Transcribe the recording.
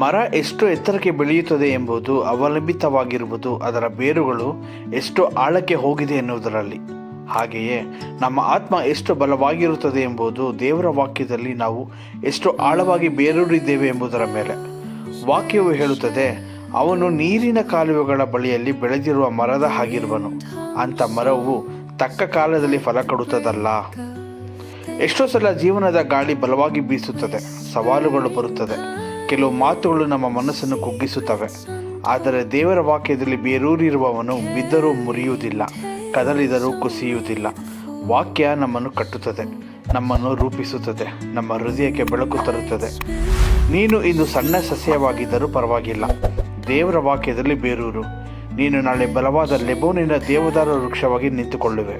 ಮರ ಎಷ್ಟು ಎತ್ತರಕ್ಕೆ ಬೆಳೆಯುತ್ತದೆ ಎಂಬುದು ಅವಲಂಬಿತವಾಗಿರುವುದು, ಅದರ ಬೇರುಗಳು ಎಷ್ಟು ಆಳಕ್ಕೆ ಹೋಗಿದೆ ಎನ್ನುವುದರಲ್ಲಿ. ಹಾಗೆಯೇ ನಮ್ಮ ಆತ್ಮ ಎಷ್ಟು ಬಲವಾಗಿರುತ್ತದೆ ಎಂಬುದು ದೇವರ ವಾಕ್ಯದಲ್ಲಿ ನಾವು ಎಷ್ಟು ಆಳವಾಗಿ ಬೇರೂರಿದ್ದೇವೆ ಎಂಬುದರ ಮೇಲೆ. ವಾಕ್ಯವು ಹೇಳುತ್ತದೆ, ಅವನು ನೀರಿನ ಕಾಲುವೆಗಳ ಬಳಿಯಲ್ಲಿ ಬೆಳೆದಿರುವ ಮರದ ಹಾಗಿರುವನು ಅಂತ ಮರವು ತಕ್ಕ ಕಾಲದಲ್ಲಿ ಫಲ ಕೊಡುತ್ತದಲ್ಲ. ಎಷ್ಟೋ ಸಲ ಜೀವನದ ಗಾಳಿ ಬಲವಾಗಿ ಬೀಸುತ್ತದೆ, ಸವಾಲುಗಳು ಬರುತ್ತದೆ ಕೆಲವು ಮಾತುಗಳು ನಮ್ಮ ಮನಸ್ಸನ್ನು ಕುಗ್ಗಿಸುತ್ತವೆ. ಆದರೆ ದೇವರ ವಾಕ್ಯದಲ್ಲಿ ಬೇರೂರಿರುವವನು ಬಿದ್ದರೂ ಮುರಿಯುವುದಿಲ್ಲ, ಕದಲಿದರೂ ಕುಸಿಯುವುದಿಲ್ಲ. ವಾಕ್ಯ ನಮ್ಮನ್ನು ಕಟ್ಟುತ್ತದೆ, ನಮ್ಮನ್ನು ರೂಪಿಸುತ್ತದೆ, ನಮ್ಮ ಹೃದಯಕ್ಕೆ ಬೆಳಕು ತರುತ್ತದೆ. ನೀನು ಇಂದು ಸಣ್ಣ ಸಸ್ಯವಾಗಿದ್ದರೂ ಪರವಾಗಿಲ್ಲ. ದೇವರ ವಾಕ್ಯದಲ್ಲಿ ಬೇರೂರು. ನೀನು ನಾಳೆ ಬಲವಾದ ಲೆಬೋನಿನ ದೇವದಾರ ವೃಕ್ಷವಾಗಿ ನಿಂತುಕೊಳ್ಳುವೆ.